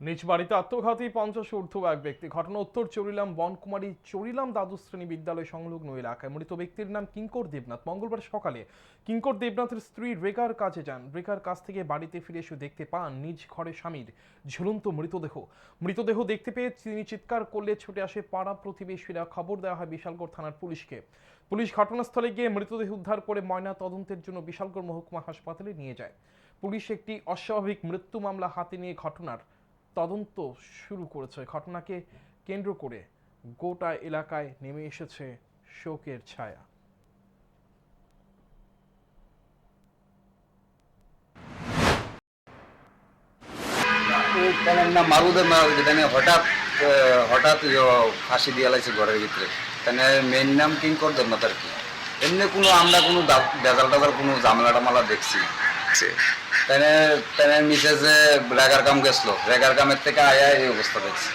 নিজ বাড়িতে আত্মঘাতী পঞ্চাশ ঊর্ধ্ব এক ব্যক্তি। ঘটনা উত্তর চরিলাম, বনকুমারী চরিলাম দ্বাদশ শ্রেণি বিদ্যালয় সংলগ্ন এলাকায়। মৃত ব্যক্তির নাম কিঙ্কর দেবনাথ। মঙ্গলবার সকালে কিঙ্কর দেবনাথের স্ত্রী রেগার কাজে যান। রেগার কাছ থেকে বাড়িতে ফিরে এসে দেখতে পান নিজ ঘরে স্বামীর ঝুলন্ত মৃতদেহ। মৃতদেহ দেখতে পেয়ে তিনি চিৎকার করলে ছুটে আসে পাড়া প্রতিবেশীরা। খবর দেওয়া হয় বিশালগড় থানার পুলিশকে। পুলিশ ঘটনাস্থলে গিয়ে মৃতদেহ উদ্ধার করে ময়না তদন্তের জন্য বিশালগড় মহকুমা হাসপাতালে নিয়ে যায়। পুলিশ একটি অস্বাভাবিক মৃত্যু মামলা হাতে নিয়ে ঘটনার তদন্ত শুরু করেছে। ঘটনাকে কেন্দ্র করে গোটা এলাকায় নেমে এসেছে শোকের ছায়া। তার মারা হয়েছে তাই হঠাৎ হঠাৎ ফাঁসি দিয়ে লাইছে ঘরের ভিতরে তাই মেন নাম কিঙ্কর দেবনাথ আর কি। এমনি কোনো আমরা কোনো বেজাল টাজাল কোনো ঝামেলা টামালা দেখছি না। তাই তাই মিসেজে রেগার কাম গেছিল। রেগার কামের থেকে আয়া এই অবস্থা দেখছি